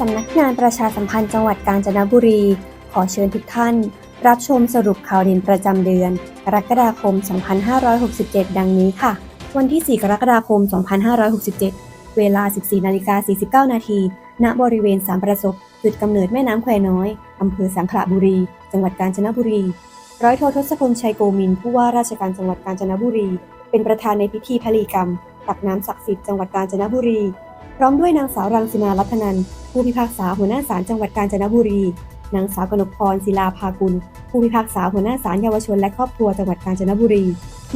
สำนักงานประชาสัมพันธ์จังหวัดกาญจนบุรี ขอเชิญทุกท่าน รับชมสรุปข่าวเด่นประจำเดือน กรกฎาคม 2567 ดังนี้ค่ะ วันที่ 4 กรกฎาคม 2567 เวลา 14นาฬิกา49 นาที ณ บริเวณสามประสบ จุดกำเนิดแม่น้ำแควน้อย อำเภอสังขละบุรี จังหวัดกาญจนบุรี ร้อยโททศพลชัยโกมิน ผู้ว่าราชการจังหวัดกาญจนบุรี เป็นประธานในพิธีพลีกรรม ตักน้ำศักดิ์สิทธิ์จังหวัดกาญจนบุรี พร้อมด้วยนางสาวรังสิมารัตนัน ผู้พิพากษาหัวหน้าศาลจังหวัดกาญจนบุรี นางสาวกนกพรศิลาภากุล ผู้พิพากษาหัวหน้าศาลเยาวชนและครอบครัวจังหวัดกาญจนบุรี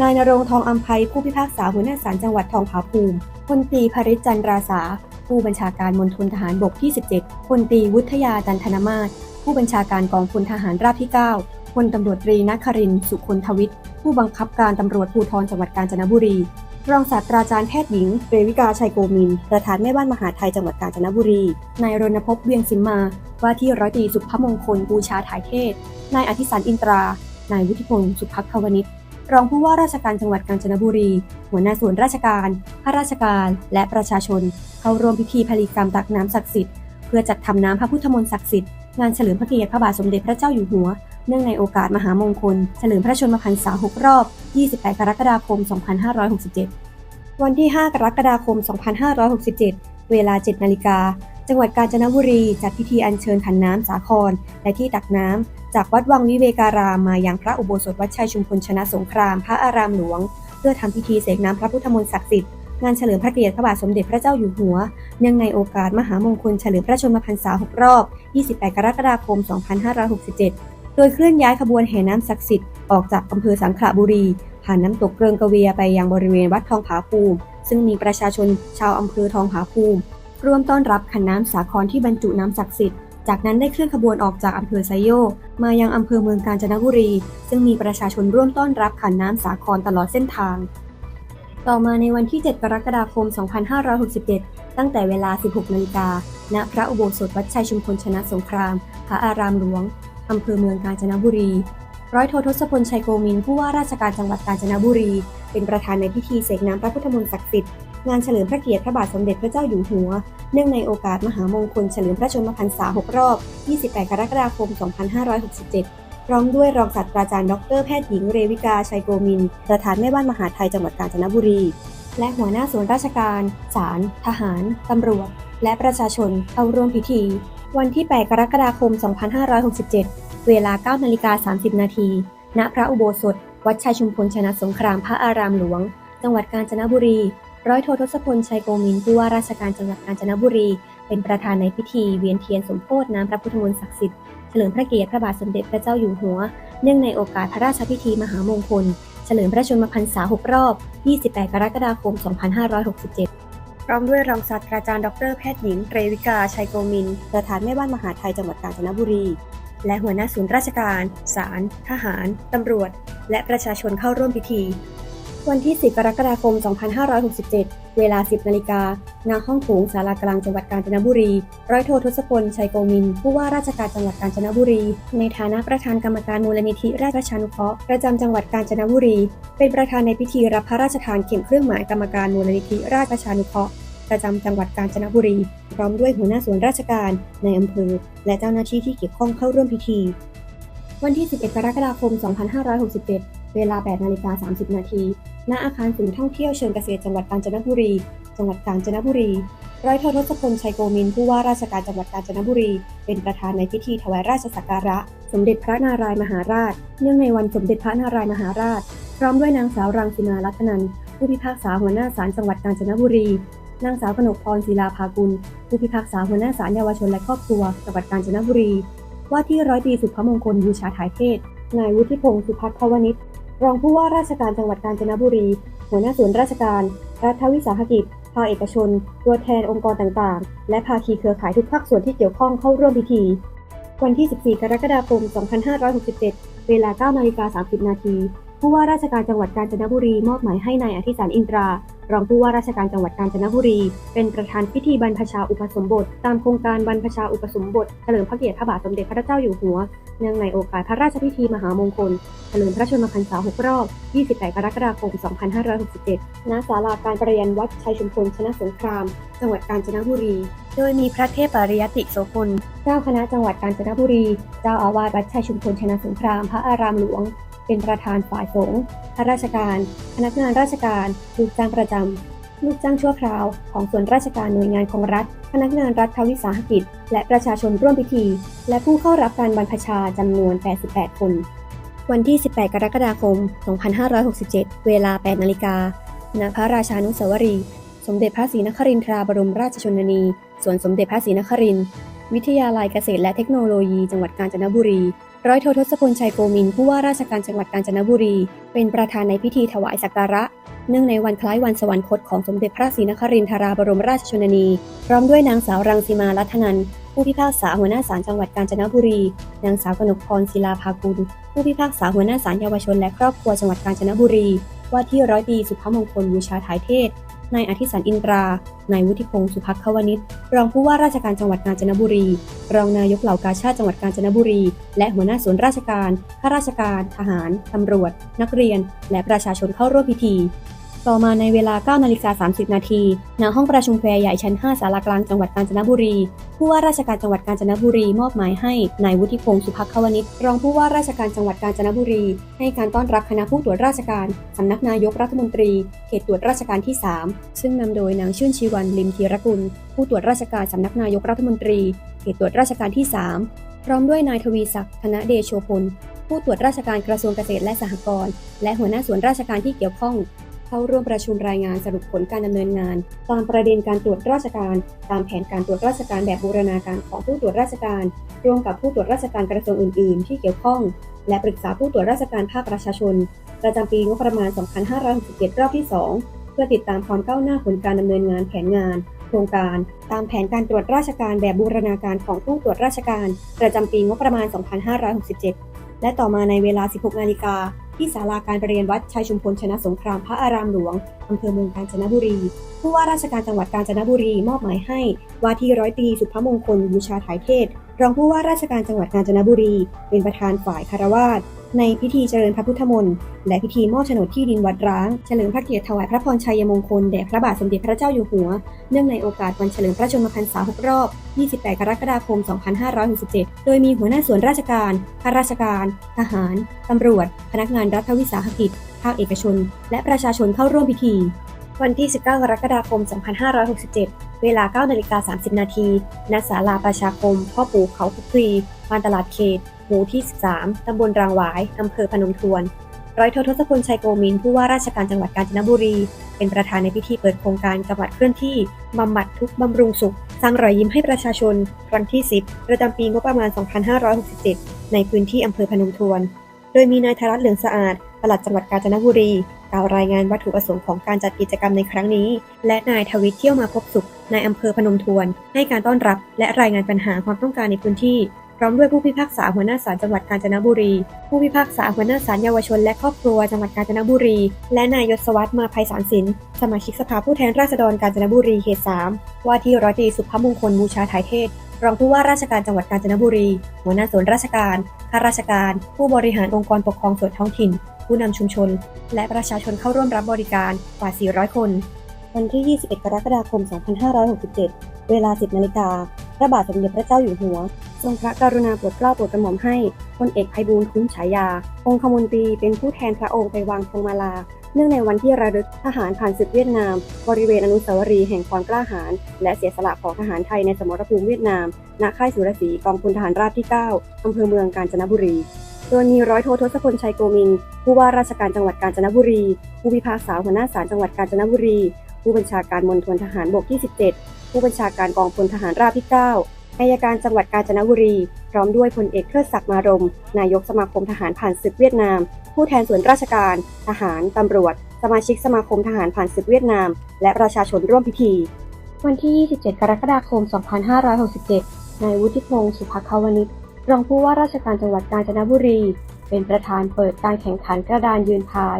นายนรงทองอัมภัยผู้พิพากษาหัวหน้าศาลจังหวัดทองผาภูมิพลตีภริจันราสาผู้บัญชาการมณฑลทหารบกที่ 17พลตีวุฒยาจันทนมาศผู้บัญชาการกองพลทหารราบที่ 9พลตำรวจตรีนครินทร์สุคนทวิทย์ผู้บังคับการตำรวจภูธรจังหวัดกาญจนบุรี รองศาสตราจารย์แพทย์หญิงเรวิกาชัยโกมิน ประธานแม่บ้านมหาไทยจังหวัดกาญจนบุรี นายรณพเวียงสิมมา ว่าที่ร้อยตรีสุภมงคลบูชาถ่ายเทศ นายอธิสันอินตรา นายวุฒิพงศ์สุภักควนิชรองผู้ว่าราชการจังหวัดกาญจนบุรี หัวหน้าส่วนราชการ ข้าราชการ และประชาชน เข้าร่วมพิธีพลีกรรมตักน้ำศักดิ์สิทธิ์ เพื่อจัดทำน้ำพระพุทธมนต์ศักดิ์สิทธิ์ งานเฉลิมพระเกียรติพระบาทสมเด็จพระเจ้าอยู่หัว เนื่องในโอกาสมหามงคล เฉลิมพระชนมพรรษา 6 รอบ 28 กรกฎาคม 2567 วันที่ 5 กรกฎาคม 2567 เวลา 7 นาฬิกา จังหวัดกาญจนบุรีจัดพิธีอัญเชิญขันน้ำสาคร และที่ตักน้ำ จากวัดวังวิเวการามมายังพระอุโบสถวัดชัยชุมพลชนะสงคราม พระอารามหลวง เพื่อทำพิธีเสกน้ำพระพุทธมนต์ศักดิ์สิทธิ์งานเฉลิมพระเกียรติพระบาทสมเด็จพระเจ้าอยู่หัว เนื่องในโอกาสมหามงคลเฉลิมพระชนมพรรษา 6 รอบ 28 กรกฎาคม 2567 โดยเคลื่อนย้ายขบวนแห่น้ำศักดิ์สิทธิ์ออกจากอำเภอสังขละบุรี ผ่านน้ำตกเกริงกระเวียไปยังบริเวณวัดทองผาภูมิ ซึ่งมีประชาชนชาวอำเภอทองผาภูมิ ร่วมต้อนรับขันน้ำสาครที่บรรจุน้ำศักดิ์สิทธิ์จากนั้นได้เคลื่อนขบวนออกจากอำเภอไซโยกมายังอำเภอเมืองกาญจนบุรี ซึ่งมีประชาชนร่วมต้อนรับขันน้ำสาครตลอดเส้นทาง ต่อมาในวันที่ 7 กรกฎาคม 2567 ตั้งแต่เวลา 16นาฬิกาณ พระอุโบสถวัดชัยชุมพลชนะสงคราม พระอารามหลวง อำเภอเมืองกาญจนบุรี ร้อยโททศพลชัยโกมินผู้ว่าราชการจังหวัดกาญจนบุรี เป็นประธานในพิธีเสกน้ำพระพุทธมนต์ศักดิ์สิทธิ์งานเฉลิมพระเกียรติพระบาทสมเด็จพระเจ้าอยู่หัว เนื่องในโอกาสมหามงคลเฉลิมพระชนมพรรษา 6 รอบ 28 กรกฎาคม 2567 พร้อมด้วยรองศาสตราจารย์ดรแพทย์หญิงเรวิกาชัยโกมิน ประธานแม่บ้านมหาไทยจังหวัดกาญจนบุรี และหัวหน้าส่วนราชการ ศาล ทหาร ตำรวจ และประชาชนเข้าร่วมพิธี วันที่ 8 กรกฎาคม 2567 เวลา 9 นาฬิกา 30 นาที ณ พระอุโบสถ วัดชัยชุมพลชนะสงครามพระอารามหลวง จังหวัดกาญจนบุรี ร้อยโททศพล ชัยโกมินผู้ว่าราชการจังหวัดกาญจนบุรี เป็นประธานในพิธีเวียนเทียนสมโพธิน้ำพระพุทธมนต์ศักดิ์สิทธิ์ เฉลิมพระเกียรติพระบาทสมเด็จพระเจ้าอยู่หัว เนื่องในโอกาสพระราชพิธีมหามงคล เฉลิมพระชนมพรรษา 6 รอบ 28 กรกฎาคม 2567 พร้อมด้วยรองศาสตราจารย์ดรแพทย์หญิงเรวิกาชัยโกมิน ประธานแม่บ้านมหาไทยจังหวัดกาญจนบุรี และหัวหน้าศูนย์ราชการ ศาล ทหาร ตำรวจ และประชาชนเข้าร่วมพิธี วันที่ 10 กรกฎาคม 2567 เวลา 10 นาฬิกาณห้องโถงศาลากลางจังหวัดกาญจนบุรี ร้อยโททศพล ชัยโกมิน ผู้ว่าราชการจังหวัดกาญจนบุรี ในฐานะประธานกรรมการมูลนิธิราชประชานุเคราะห์ประจำจังหวัดกาญจนบุรี เป็นประธานในพิธีรับพระราชทานเข็มเครื่องหมายกรรมการมูลนิธิราชประชานุเคราะห์ประจำจังหวัดกาญจนบุรี พร้อมด้วยหัวหน้าส่วนราชการในอำเภอ และเจ้าหน้าที่ที่เกี่ยวข้องเข้าร่วมพิธี วันที่ 11 กรกฎาคม 2567 เวลา 8 นาฬิกา 30 นาที ณอาคารศูนย์ท่องเที่ยวเชิงเกษตรจังหวัดกาญจนบุรี จังหวัดกาญจนบุรีร้อยโททศพลชัยโกมินผู้ว่าราชการจังหวัดกาญจนบุรี เป็นประธานในพิธีถวายราชสักการะ สมเด็จพระนารายมหาราช เนื่องในวันสมเด็จพระนารายมหาราช พร้อมด้วยนางสาวรังสิมารัตนันผู้พิพากษาหัวหน้าศาลจังหวัดกาญจนบุรี นางสาวกนกพรศิลาภากุล ผู้พิพากษาหัวหน้าศาลเยาวชนและครอบครัวจังหวัดกาญจนบุรี ว่าที่ร้อยตรีสุภมงคลบูชาถ่ายเทศ นายวุฒิพงศ์สุพัฒนวนิช รองผู้ว่าราชการจังหวัดกาญจนบุรี หัวหน้าส่วนราชการ รัฐวิสาหกิจ ภาคเอกชน ตัวแทนองค์กรต่างๆ และภาคีเครือข่ายทุกภาคส่วนที่เกี่ยวข้องเข้าร่วมพิธี วันที่ 14 กรกฎาคม 2567 เวลา9นาฬิกา30 นาทีผู้ว่าราชการจังหวัดกาญจนบุรีมอบหมายให้นายอธิสารอินตรา รองผู้ว่าราชการจังหวัดกาญจนบุรี เป็นประธานพิธีบรรพชาอุปสมบท ตามโครงการบรรพชาอุปสมบทเฉลิมพระเกียรติพระบาทสมเด็จพระเจ้าอยู่หัว เนื่องในโอกาสพระราชพิธีมหามงคล เฉลิมพระชนมพรรษา 6 รอบ 28 กรกฎาคม 2567 ณ ศาลาการประเรียนวัดชัยชุมพลชนะสงคราม จังหวัดกาญจนบุรี โดยมีพระเทพปริยติโสพล เจ้าคณะจังหวัดกาญจนบุรี เจ้าอาวาสวัดชัยชุมพลชนะสงคราม พระอารามหลวง เป็นประธานฝ่ายสงฆ์ข้าราชการ พนักงานราชการ ลูกจ้างประจำ ลูกจ้างชั่วคราว ของส่วนราชการหน่วยงานของรัฐ พนักงานรัฐวิสาหกิจ และประชาชนร่วมพิธี และผู้เข้ารับการบรรพชาจำนวน 88 คน วันที่ 18 กรกฎาคม 2567 เวลา 8 นาฬิกา ณ พระราชานุสาวรีย์ สมเด็จพระศรีนครินทราบรมราชชนนี สวนสมเด็จพระศรีนครินทร์วิทยาลัยเกษตรและเทคโนโลยี จังหวัดกาญจนบุรี ร้อยโททศพลชัยโกมินผู้ว่าราชการจังหวัดกาญจนบุรี เป็นประธานในพิธีถวายสักการะ เนื่องในวันคล้ายวันสวรรคตของสมเด็จพระศรีนครินทราบรมราชชนนี พร้อมด้วยนางสาวรังสีมาลัทนันผู้พิพากษาหัวหน้าศาลจังหวัดกาญจนบุรี นางสาวกนกพรศิลาภากุล ผู้พิพากษาหัวหน้าศาลเยาวชนและครอบครัวจังหวัดกาญจนบุรี ว่าที่ร้อยตีสุภมงคลบูชาถ่ายเทศ นายอธิสันอินตรานายวุฒิพงศ์สุภักขวนิชรองผู้ว่าราชการจังหวัดกาญจนบุรี รองนายกเหล่ากาชาติจังหวัดกาญจนบุรี และหัวหน้าส่วนราชการข้าราชการ ทหาร ตำรวจ นักเรียน และประชาชนเข้าร่วมพิธี ต่อมาในเวลา9นาฬิกา30 นาทีณห้องประชุมแควร์ใหญ่ชั้น 5 สารากลางจังหวัดกาญจนบุรี ผู้ว่าราชการจังหวัดกาญจนบุรีมอบหมายให้นายวุฒิพงศ์สุภักขวนิชรองผู้ว่าราชการจังหวัดกาญจนบุรี ให้การต้อนรับคณะผู้ตรวจราชการสำนักนายกรัฐมนตรี เขตตรวจราชการที่ 3 ซึ่งนำโดยนางชื่นชีวันลิมธีรกุล ผู้ตรวจราชการสำนักนายกรัฐมนตรี เขตตรวจราชการที่ 3 พร้อมด้วยนายทวีศักดิ์ธนเดโชพลผู้ตรวจราชการกระทรวงเกษตรและสหกรณ์และหัวหน้าส่วนราชการที่เกี่ยวข้อง เข้าร่วมประชุมรายงานสรุปผลการดำเนินงาน ตามประเด็นการตรวจราชการ ตามแผนการตรวจราชการแบบบูรณาการของผู้ตรวจราชการ ร่วมกับผู้ตรวจราชการกระทรวงอื่น ๆ ที่เกี่ยวข้อง และปรึกษาผู้ตรวจราชการภาคประชาชน ประจำปีงบประมาณ 2567 รอบที่ 2 เพื่อติดตามความก้าวหน้าผลการดำเนินงานแผนงานโครงการตามแผนการตรวจราชการแบบบูรณาการของผู้ตรวจราชการ ประจำปีงบประมาณ 2567 และต่อมาในเวลา 16 นาฬิกา ที่ศาลาการประเรียนวัดชัยชุมพลชนะสงครามพระอารามหลวงอำเภอเมืองกาญจนบุรี ผู้ว่าราชการจังหวัดกาญจนบุรีมอบหมายให้ว่าที่ร้อยตรีสุภมงคลบูชาถ่ายเทศ รองผู้ว่าราชการจังหวัดกาญจนบุรี เป็นประธานฝ่ายคารวาส ในพิธีเจริญพระพุทธมนต์และพิธีมอบโฉนดที่ดินวัดร้าง เฉลิมพระเกียรติถวายพระพรชัยมงคลแด่พระบาทสมเด็จพระเจ้าอยู่หัว เนื่องในโอกาสวันเฉลิมพระชนมพรรษา 6 รอบ 28 กรกฎาคม 2567 โดยมีหัวหน้าส่วนราชการ ข้าราชการ ทหาร ตำรวจ พนักงานรัฐวิสาหกิจ ภาคเอกชน และประชาชนเข้าร่วมพิธี วันที่ 19 กรกฎาคม 2567 เวลา 9นาฬิกา30 นาทีณศาลาประชาคม พ่อปู่เขาคุกคลีบ้านตลาดเขต หมู่ที่ 13 ตำบลรางหวาย อำเภอพนมทวน ร้อยโททศพลชัยโกมิน ผู้ว่าราชการจังหวัดกาญจนบุรี เป็นประธานในพิธีเปิดโครงการจังหวัดเคลื่อนที่บำบัดทุกบำรุงสุข สร้างรอยยิ้มให้ประชาชน ครั้งที่ 10 ประจำปีงบประมาณ 2567 ในพื้นที่อำเภอพนมทวน โดยมีนายธรัตน์เหลืองสะอาดปลัดจังหวัดกาญจนบุรี กล่าวรายงานวัตถุประสงค์ของการจัดกิจกรรมในครั้งนี้ และนายทวิตเที่ยวมาพบสุขนายอำเภอพนมทวน ให้การต้อนรับ และรายงานปัญหาความต้องการในพื้นที่ พร้อมด้วยผู้พิพากษาหัวหน้าศาลจังหวัดกาญจนบุรี ผู้พิพากษาหัวหน้าศาลเยาวชน และครอบครัวจังหวัดกาญจนบุรี และนายยศวัฒน์มาภัยสารสิน สมาชิกสภาผู้แทนราษฎรกาญจนบุรีเขต3ว่าที่ร้อยตรีสุภมงคลบูชาถ่ายเทศรองผู้ว่าราชการจังหวัดกาญจนบุรี หัวหน้าส่วนราชการ ข้าราชการ ผู้บริหารองค์กรปกครองส่วนท้องถิ่น ผู้นำชุมชน และประชาชนเข้าร่วมรับบริการกว่า 400 คน วันที่ 21 กรกฎาคม 2567 เวลา 10 นาฬิกา พระบาทสมเด็จพระเจ้าอยู่หัว ทรงพระกรุณาโปรดเกล้าโปรดกระหม่อมให้พลเอกไพบูลคุ้มฉายา องคมนตรีเป็นผู้แทนพระองค์ไปวางพวงมาลา เนื่องในวันที่ระลึกทหารผ่านศึกเวียดนาม บริเวณอนุสาวรีย์แห่งความกล้าหาญและเสียสละของทหารไทยในสมรภูมิเวียดนาม ณ ค่ายสุรศรีกองพลทหารราบที่ 9อำเภอเมืองกาญจนบุรี โดยมีร้อยโททศพลชัยโกมิน ผู้ว่าราชการจังหวัดกาญจนบุรี ผู้พิพากษาหัวหน้าศาลจังหวัดกาญจนบุรี ผู้บัญชาการมณฑลทหารบกที่ 17 ผู้บัญชาการกองพลทหารราบที่ 9 อายการจังหวัดกาญจนบุรี พร้อมด้วยพลเอกเทิดศักดิ์มารม นายกสมาคมทหารผ่านศึกเวียดนาม ผู้แทนส่วนราชการ ทหาร ตำรวจ สมาชิกสมาคมทหารผ่านศึกเวียดนาม และประชาชนร่วมพิธี วันที่ 27 กรกฎาคม 2567นายวุฒิพงศ์สุภควนิช รองผู้ว่าราชการจังหวัดกาญจนบุรี เป็นประธานเปิดการแข่งขันกระดานยืนพาย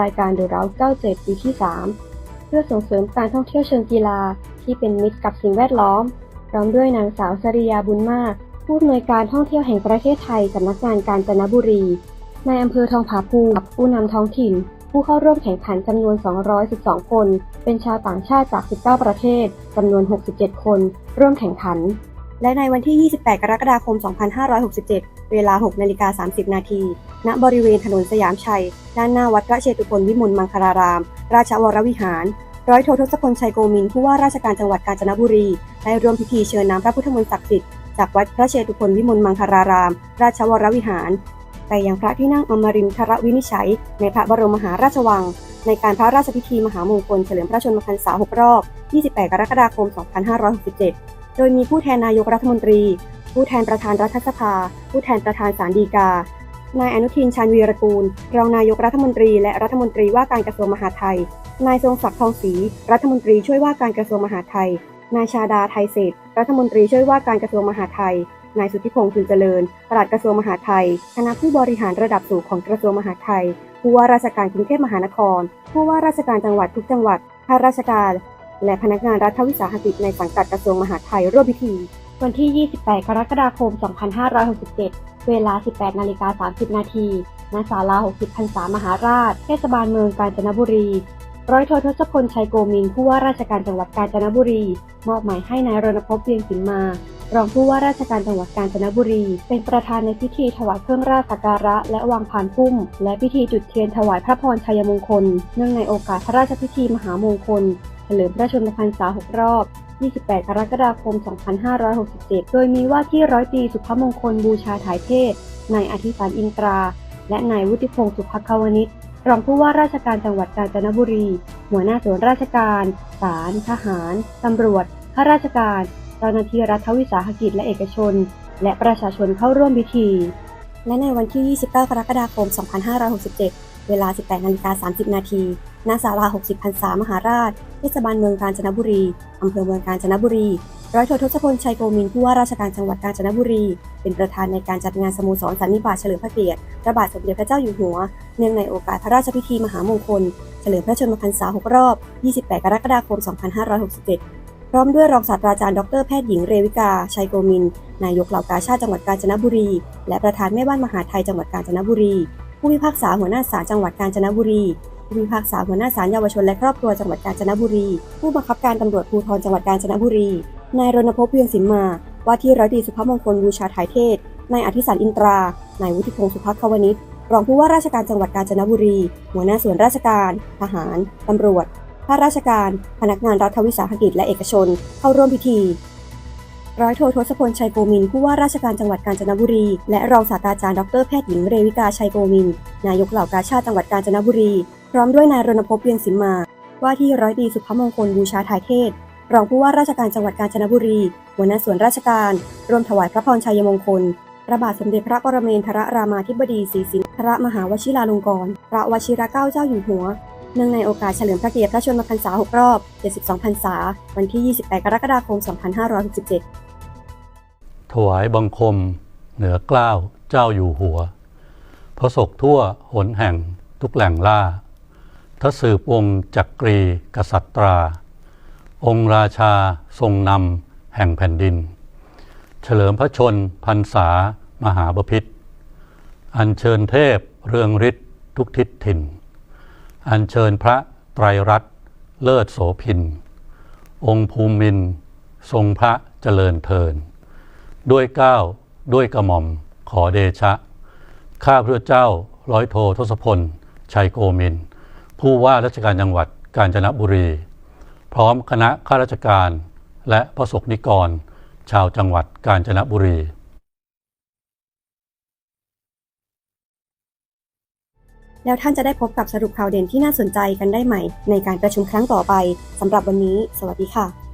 รายการ The Route 97 ปีที่3พื่อส่งเสริมการท่องเที่ยวเชิงกีฬาที่เป็นมิตรกับสิ่งแวดล้อม พร้อมด้วยนางสาวสริยาบุญมาก ผู้อำนวยการท่องเที่ยวแห่งประเทศไทยสำนักงานกาญจนบุรีในอำเภอทองผาภูมิผู้นำท้องถิ่น ผู้เข้าร่วมแข่งขันจำนวน 212 คน เป็นชาวต่างชาติจาก 19 ประเทศจำนวน 67 คน ร่วมแข่งขัน และในวันที่ 28 กรกฎาคม 2567 เวลา 6 นาฬิกา 30 นาที ณ บริเวณถนนสยามชัย ด้านหน้าวัดพระเชตุพนวิมลมังคลาราม ราชวรวิหาร ร้อยโททศพลชัยโกมินผู้ว่าราชการจังหวัดกาญจนบุรี ได้ร่วมพิธีเชิญน้ำพระพุทธมนต์ศักดิ์สิทธิ์ จากวัดพระเชตุพนวิมลมังคลาราม ราชวรวิหาร ไปยังพระที่นั่งอมรินทรวินิจฉัย ในพระบรมมหาราชวัง ในการพระราชพิธีมหามงคลเฉลิมพระชนมพรรษา 6 รอบ 28 กรกฎาคม 2567 โดยมีผู้แทนนายกรัฐมนตรี ผู้แทนประธานรัฐสภา ผู้แทนประธานศาลฎีกา นายอนุทินชาญวีรกูล รองนายกรัฐมนตรี และรัฐมนตรีว่าการกระทรวงมหาดไทย นายทรงศักดิ์ทองศรีรัฐมนตรีช่วยว่าการกระทรวงมหาดไทย นายชาดาไทยเศรษรัฐมนตรีช่วยว่าการกระทรวงมหาดไทย นายสุทธิพงษ์จุนเจริญปลัดกระทรวงมหาดไทย คณะผู้บริหารระดับสูงของกระทรวงมหาดไทยผู้ว่าราชการกรุงเทพมหานคร ผู้ว่าราชการจังหวัดทุกจังหวัดข้าราชการ และพนักงานรัฐวิสาหกิจในสังกัดกระทรวงมหาดไทยร่วมพิธี วันที่ 28 กรกฎาคม 2567 เวลา 18 นาฬิกา 30 นาทีณศาลา 60พรรษามหาราช เทศบาลเมืองกาญจนบุรี ร้อยโททศพลชัยโกมินผู้ว่าราชการจังหวัดกาญจนบุรี มอบหมายให้นายรณพเวียงสินมารองผู้ว่าราชการจังหวัดกาญจนบุรี เป็นประธานในพิธีถวายเครื่องราชสักการะ และวางพานพุ่ม และพิธีจุดเทียนถวายพระพรชัยมงคล เนื่องในโอกาสพระราชพิธีมหามงคล ลิมพระชนมพรรษา 6 รอบ 28 กรกฎาคม 2567 โดยมีว่าที่ร้อยตรีสุภมงคลบูชาถ่ายเทศ นายอธิสารอินตรา และนายวุฒิพงศ์สุภควนิชรองผู้ว่าราชการจังหวัดกาญจนบุรี หัวหน้าส่วนราชการศาลทหาร ตำรวจ ข้าราชการ เจ้าหน้าที่รัฐวิสาหกิจและเอกชน และประชาชนเข้าร่วมพิธี และในวันที่ 29 กรกฎาคม 2567 เวลา 18นาฬิกา30 นาทีณศาลา 60พรรษามหาราช เทศบาลเมืองกาญจนบุรี อำเภอเมืองกาญจนบุรี ร้อยโททศพล ชัยโกมินผู้ว่าราชการจังหวัดกาญจนบุรี เป็นประธานในการจัดงานสโมสรสันนิบาตเฉลิมพระเกียรติ พระบาทสมเด็จพระเจ้าอยู่หัว เนื่องในโอกาสพระราชพิธีมหามงคล เฉลิมพระชนมพรรษา 6 รอบ 28 กรกฎาคม 2567พร้อมด้วยรองศาสตราจารย์ดรแพทย์หญิงเรวิกา ชัยโกมิน นายกเหล่ากาชาติจังหวัดกาญจนบุรี และประธานแม่บ้านมหาไทยจังหวัดกาญจนบุรี ผู้พิพากษาหัวหน้าศาลจังหวัดกาญจนบุรี ผู้พิพากษาหัวหน้าศาลเยาวชนและครอบครัวจังหวัดกาญจนบุรี ผู้บังคับการตำรวจภูธรจังหวัดกาญจนบุรี นายรณพเวียงสินมา ว่าที่ร้อยตรีสุภมงคลบูชาถ่ายเทศ นายอธิสารอินตรา นายวุฒิพงศ์สุภควนิชรองผู้ว่าราชการจังหวัดกาญจนบุรี หัวหน้าส่วนราชการ ทหาร ตำรวจ ข้าราชการ พนักงานรัฐวิสาหกิจและเอกชน เข้าร่วมพิธี ร้อยโททศพลชัยโกมิน ผู้ว่าราชการจังหวัดกาญจนบุรี และรองศาสตราจารย์ดรแพทย์หญิงเรวิกาชัยโกมิน นายกเหล่ากาชาติจังหวัดกาญจนบุรี พร้อมด้วยนายรณพพเวียงสินมา ว่าที่ร้อยตรีสุภมงคลบูชาถ่ายเทศ รองผู้ว่าราชการจังหวัดกาญจนบุรี หัวหน้าส่วนราชการ ร่วมถวายพระพรชัยมงคลพระบาทสมเด็จพระปรเมนทรรามาธิบดีศรีสินทรมหาวชิราลงกรณ์พระวชิรเกล้าเจ้าอยู่หัวเนื่องในโอกาสเฉลิมพระเกียรติพระชนมพรรษา 6 รอบ 72 พรรษา วันที่ 28 กรกฎาคม 2567 ถวายบังคม เหนือเกล้าวเจ้าอยู่หัว พระศกทั่วหนแห่งทุกแหล่งล่าทสืบองค์จักกรีกษัตรา องค์ราชาทรงนำแห่งแผ่นดิน เฉลิมพระชนพรรษามหาบพิษอัญเชิญเทพเรืองฤทธิ์ทุกทิศถิ่น อัญเชิญพระไตรรัตน์เลิศโสพิน องค์ภูมิน ทรงพระเจริญเทิน ด้วยเก้าวด้วยกระหม่อมขอเดชะ ข้าพระเจ้าร้อยโททศพล ชัยโกมิน ผู้ว่าราชการจังหวัดกาญจนบุรี พร้อมคณะข้าราชการและประสบนิกร ชาวจังหวัดกาญจนบุรีแล้วท่านจะได้พบกับสรุปข่าวเด่นที่น่าสนใจกันได้ใหม่ในการประชุมครั้งต่อไปสำหรับวันนี้ สวัสดีค่ะ